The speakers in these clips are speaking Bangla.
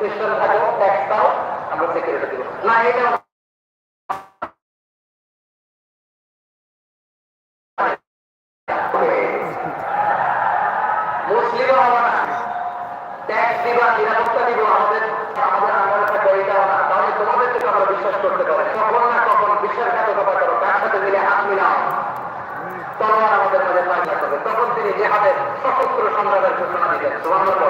খ্রিস্টান থাকো ট্যাক্স দাও আমরা সিকিউরিটি দিব না। এটা মুসলিমও হবে না। ট্যাক্স দিবা, নিরাপত্তা দিব, আমাদের আমাদের আমার তখন তিনি জেহাদের সশস্ত্র সংগ্রামের ঘোষণা দিলেন। সুবর্ণ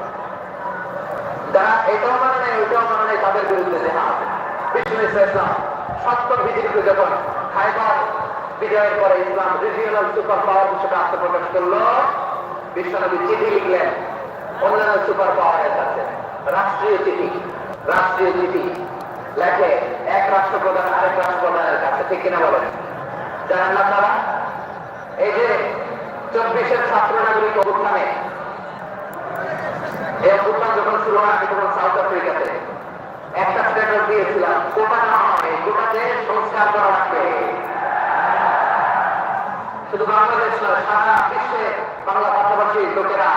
যারা এটাও মানে নাই, ওইটাও মানে নাই, তাদের বিরুদ্ধে জেহাদ বিষ্ণু ইসলাম সত্তর ভিত্তিতে যখন খাইবার বিজয়ের পরে ইসলাম রিজিওনাল সুপার পাওয়ার হিসেবে আত্মপ্রকাশ করল, বিশ্বনবী চিঠি লিখলেন, অন্যান্য সুপার পাওয়ারের কাছে। রাষ্ট্রীয় চিঠি রাষ্ট্রীয় চিঠি লেখে এক রাষ্ট্রপ্রধান আরেক রাষ্ট্রপ্রধানের কাছে। ঠিক কিনা তারা এই যে চব্বিশের ছাত্র নাগরিক অবস্থানে এই অবস্থান যখন শুরু হয়, আমি তখন সাউথ আফ্রিকাতে একটা স্ট্যাটাস দিয়েছিলাম, কোটা না হয় কোটাতে সংস্কার করা লাগবে। শুধু বাংলাদেশ নয়, সারা বিশ্বে বাংলা ভাষাভাষী লোকেরা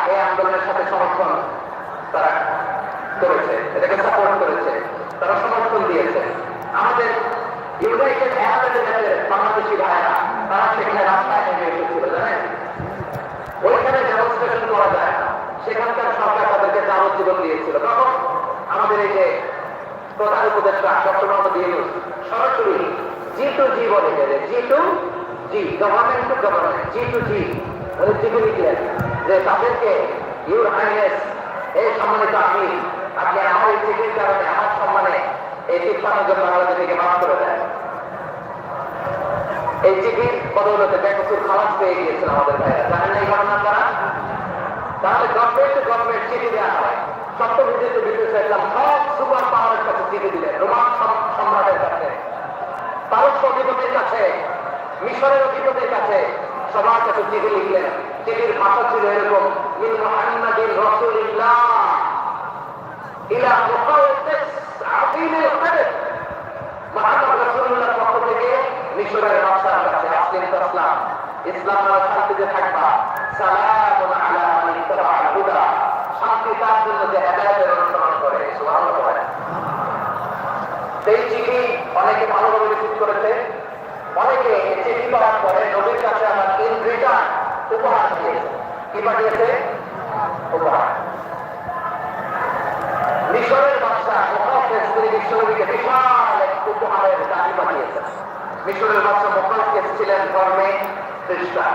আমাদের ইউনাইটেড বাংলাদেশি ভাইরা তারা সেখানে রাস্তায় নেমে এসেছিল জানেন ওইখানে ডেমনস্ট্রেশন করা যায় না সেখানকার সরকার তাদেরকে যাবজ্জীবন দিয়েছিল তখন আমাদের এই যে প্রধান উপদেষ্টা ডক্টর মোহাম্মদ ইউনুস সরাসরি জি টু জি বলে গেলে G to G government to government G to G উনি যে তাদেরকে ইউর হাইনেস এই সম্মানিত আমি, আপনি আমার এই চিঠির কারণে আমার সম্মানে এই তিপ্পান্ন জন বাংলাদেশ থেকে মাফ করে দেয় এই চিঠির বদৌলতে বেকসুর খালাস পেয়ে গিয়েছিল আমাদের ভাইরা। জানেন এই ঘটনা তারা তাহলে গভর্নমেন্ট টু গভর্নমেন্ট চিঠি দেওয়া হয়। সপ্তভিত্তিতে বিদ্যুৎ ইসলাম সব সুপার পাওয়ারের কাছে চিঠি দিলেন রোমান সম- সম্রাটের কাছে। পারস্য অধিপতির কাছে, মিশরের অধিপতির কাছে সবার কাছে চিঠি লিখলেন। চিঠির ভাষা ছিল এরকম মিন মুহাম্মাদিন রাসূলিল্লাহ ইলা মুকাওয়াতিস আযীমিল কদর মুহাম্মদ রাসূলুল্লাহর পক্ষ থেকে মিশরের বাদশার কাছে আসলেন ইসলাম। ইসলাম শান্তিতে থাকবা। সালামুন আলা মান ইত্তাবাআল হুদা। শান্তি তার জন্য যে হেদায়েতের অনুসরণ করে, সুবহানাল্লাহ সেই চিঠি অনেকে ভালোভাবে রিসিভ করেছে, অনেকে চিঠি পাওয়ার পরে নবীর কাছে আমার ইন রিটার্ন উপহার দিয়েছে। কি পাঠিয়েছে? উপহার। মিশরের বাদশাহ মোহাম্মদ তিনি বিশ্বনবীকে বিশাল এক উপহারের দাবি পাঠিয়েছেন। মিশরের বাদশাহ মোহাম্মদ ছিলেন ধর্মে খ্রিস্টান।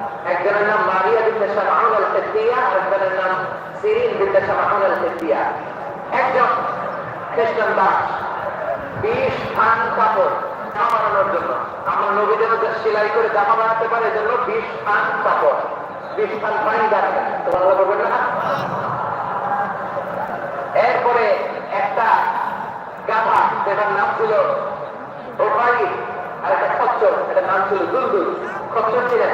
একজনের নাম মারিয়া বিদ্যা শামাউল আল আর একজনের নাম সিরিন বিদ্যা শামাউল আল একজন খ্রিস্টান দাস, বিশ খান কাপড় জন্য। আমার নবী করে জামা বানাতে পারে এজন্য বিশ খান কাপড় বিশ খান তোমার এরপরে একটা গাধা, যেটার নাম ছিল ওপাই আর একটা খচ্চর, এটার নাম ছিল দুলদুল। খচ্চর ছিলেন।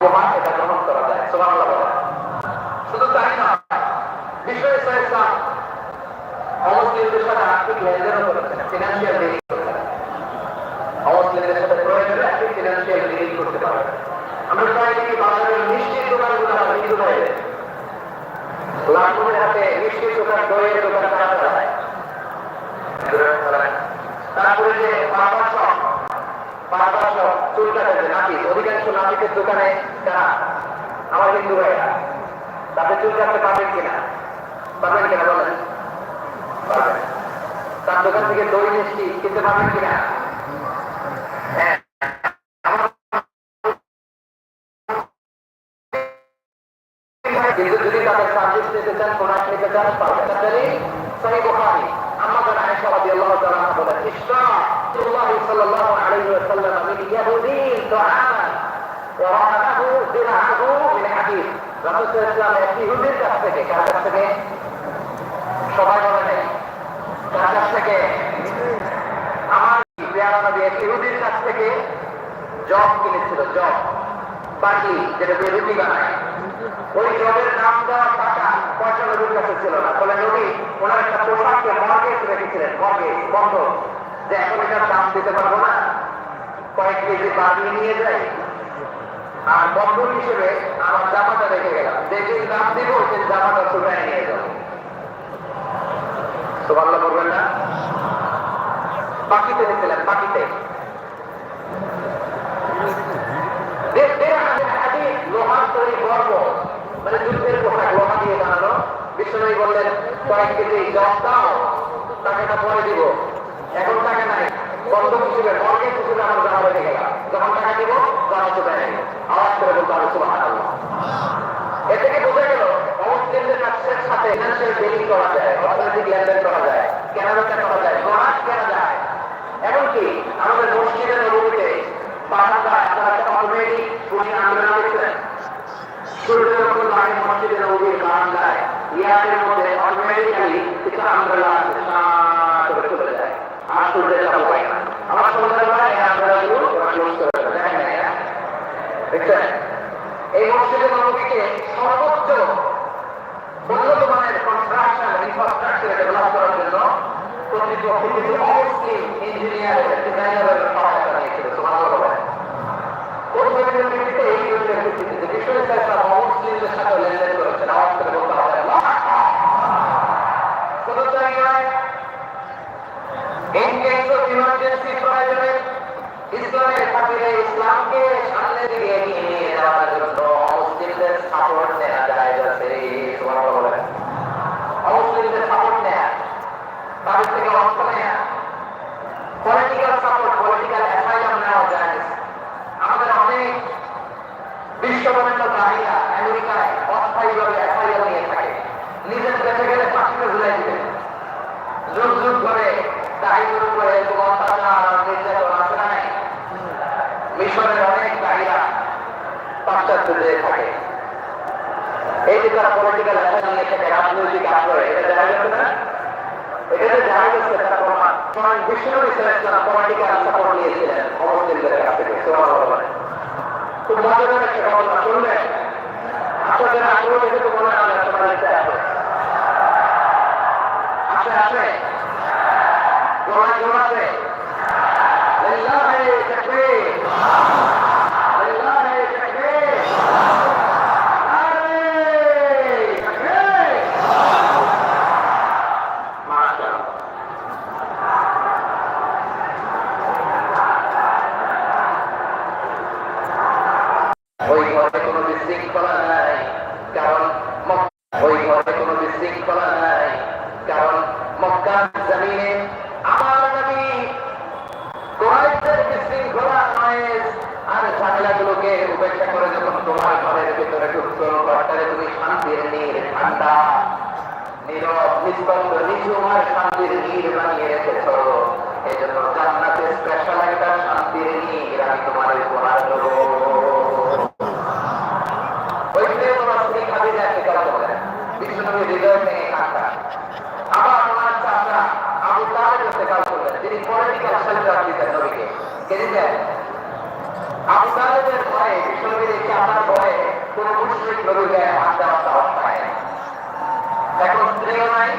প্রমাণ এটা গ্রহণ করা যায় সোমান শুধু তাই না বিষয় ইসলাম অমুসলিমদের সাথে আর্থিক লেনদেনও করেছেন ফিনান্সিয়াল ডিলিং করেছেন অমুসলিমদের সাথে প্রয়োজনে তারপরে যে বাবা কিছু নাবিকের দোকানে যারা আমার হিন্দু ভাইরা তাদের চুল কাটতে পারবেন কিনা? পারবেন কিনা বলেন? তার দোকান থেকে দই মিষ্টি কিনতে পারবেন কিনা? হ্যাঁ। কিন্তু যদি তাদের সার্ভিস নিতে চান, প্রোডাক্ট নিতে চান, পারবেন। তাহলে সহি বুখারী আম্মা জান আয়েশা রাদিয়াল্লাহু তাআলা বলেন ইশরা রাসূলুল্লাহ সাল্লাল্লাহু আলাইহি ওয়াসাল্লাম মিন ইয়াহুদি তুআমা ওয়া রাআহু দিরআহু মিন হাদিদ রাসূল আলাইহি ওয়াসাল্লাম ইহুদির কাছ থেকে, কার থেকে? সবাই বলে নেই। কার থেকে? আমার পেয়ারা নবী এক ইহুদির কাছ থেকে জব কিনেছিল, জব। বাকি যেটা রুটি বানায়। ওই জবের দাম দেওয়া টাকা পয়সা নবীর কাছে ছিল না। বলে, নবী, ওনার একটা পোশাককে মর্গেজ রেখেছিলেন মর্গেজ বন্ধ। যে এখন দাম দিতে পারব না। কয়েক কেজি বাড়িয়ে নিয়ে যাই। আর বন্ধ হিসেবে আমার জামাটা রেখে গেলাম। দেখে দাম জামাটা নিয়ে যাব। সুবাল্লা বলবেন না? বাকিতে নিয়েছিলেন বাকিতে। লোহার তৈরি গর্ব। মানে যুদ্ধের পোশাক, লোহা দিয়ে বানানো। বিশ্বনবী বললেন, কয়েক কেজি জব দাও টাকাটা পরে দিব। এখন টাকা নাই। বন্ধ হিসেবে মর্গেজ হিসেবে আমার জামা রেখে গেলাম। যখন টাকা দিব জামা চলে নেই। আওয়াজ করে বলতে হবে সুবাহ এ থেকে বোঝা গেল, অমুসলিমদের কাছের সাথে ফিনান্সিয়াল ডিলিং করা যায়, অর্থনৈতিক লেনদেন করা যায়, কেনাবেচা করা যায় গড়াট কেনা যায়। এমনকি আমাদের মসজিদের নবীতে বারান্দায় অলরেডি উনি আন্দোলন দেখছেন সূর্যের মতো লাগে মসজিদের নবীর বারান্দায় ইয়াদের মধ্যে অলরেডি কিছু আন্দোলন আছে শান্ত করে চলে যায় সূর্যের চাপ পায় না ভিত্তিতে বিশ্ববিদ্যালয় তারা অমুসলিমদের সাথে লেনদেন করেছেন আওয়াজ করে বলতে হবে আল্লাহ কোন জায়গায় in case of emergency প্রয়োজনে ইসলামের খাতিরে ইসলামকে সামনে দিকে এগিয়ে নিয়ে যাওয়ার জন্য মুসলিমদের সাপোর্ট নেওয়া যায় যাচ্ছে সুবহানাল্লাহ বলেন অমুসলিমদের সাপোর্ট নেওয়া তাদের থেকে অর্থ নেওয়া পলিটিক্যাল সাপোর্ট পলিটিক্যাল অ্যাসাইলাম নেওয়া যায় আমাদের অনেক বিশ্ববরেণ্য দায়ীরা আমেরিকায় অস্থায়ীভাবে অ্যাসাইলাম নিয়ে থাকে। নিজের দেশে গেলে পাঁচটা ঝুলাই দিবেন যুগ যুগ ধরে দায়ীদের উপরে এরকম মিশরের অনেক দায়ীরা পাশ্চাত্য দেশে থাকে। এই যে তারা পলিটিক্যাল অ্যাকশন নিয়ে থাকে রাজনৈতিক আগ্রহে এটা দেখা গেছে না? এটা যে দেখা গেছে তারা প্রমাণ। প্রমাণ বিষ্ণু ইসলাম পলিটিক্যাল সাপোর্ট নিয়েছিলেন অমুসলিমদের কাছ থেকে, সুবহানাল্লাহ বলেন। খুব একটা ঘটনা শুনবেন? আপনাদের আগ্রহ দেখে তো তোমার ইচ্ছা আছে আছে জোড়া জোড়াতে লিল্লাহি তাকবীর লিল্লাহি তাকবীর নারে তাকবীর মাশাআল্লাহ ওই ঘরে কোনো বিশৃঙ্খলা নাই কারণ মক- ওই ঘরে কোনো বিশৃঙ্খলা নাই কারণ মক্কার জমিনে আমার নবী কোরাইশদের বিশৃঙ্খলা নয়েজ আর ঝামেলাগুলোকে উপেক্ষা করে যখন তোমার ঘরের ভিতরে ঢুকছো ঘরটারে তুমি শান্তির নীর ঠান্ডা, নীরব, নিস্তব্ধ বানিয়ে রেখেছ। এই জন্য জান্নাতের একটা শান্তির নীর আমি তোমার উপহার দেবো ওই প্রেম রাস্তায় খালি যায় সেটা বলে বিষ্ণুনবী হৃদয় ভেঙে কাঁদা আবার ওনার চাচা আবু তাহের কাছে কাজ করলেন তিনি পলিটিক্যাল সেন্টার দিতেন নবীকে কে দিতেন আবু তাহেবের ভয়ে বিষ্ণুনবীর এই চাচার ভয়ে কোনো মুসলিম গরুর গায়ে হাত দেওয়ার সাহস পায়। এখন স্ত্রীও নাই